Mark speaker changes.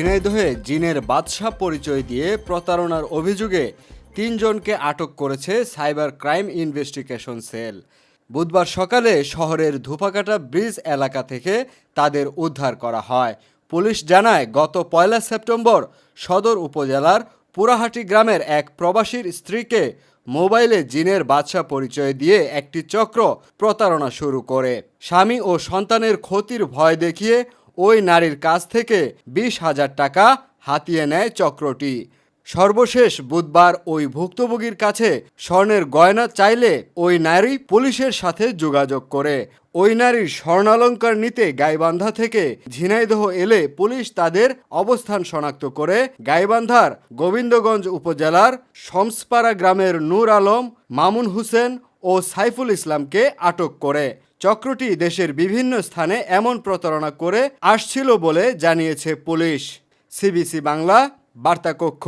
Speaker 1: ঝিনাইদহে জিনের বাদশাহ পরিচয় দিয়ে প্রতারণার অভিযোগে তিনজনকে আটক করেছে সাইবার ক্রাইম ইনভেস্টিগেশন সেল। বুধবার সকালে শহরের ধুপাকাটা ব্রিজ এলাকা থেকে তাদের উদ্ধার করা হয়। পুলিশ জানায়, গত পয়লা সেপ্টেম্বর সদর উপজেলার পুরাহাটি গ্রামের এক প্রবাসীর স্ত্রীকে মোবাইলে জিনের বাদশা পরিচয় দিয়ে একটি চক্র প্রতারণা শুরু করে। স্বামী ও সন্তানের ক্ষতির ভয় দেখিয়ে ওই নারীর কাছ থেকে বিশ হাজার টাকা হাতিয়ে নেয় চক্রটি। সর্বশেষ বুধবার ওই ভুক্তভোগীর কাছে স্বর্ণের গয়না চাইলে ওই নারী পুলিশের সাথে যোগাযোগ করে। ওই নারীর স্বর্ণালঙ্কার নিতে গাইবান্ধা থেকে ঝিনাইদহ এলে পুলিশ তাদের অবস্থান শনাক্ত করে। গাইবান্ধার গোবিন্দগঞ্জ উপজেলার শমসপাড়া গ্রামের নূর আলম, মামুন হোসেন ও সাইফুল ইসলামকে আটক করে। চক্রটি দেশের বিভিন্ন স্থানে এমন প্রতারণা করে আসছিল বলে জানিয়েছে পুলিশ। সিবিসি বাংলা বার্তা কক্ষ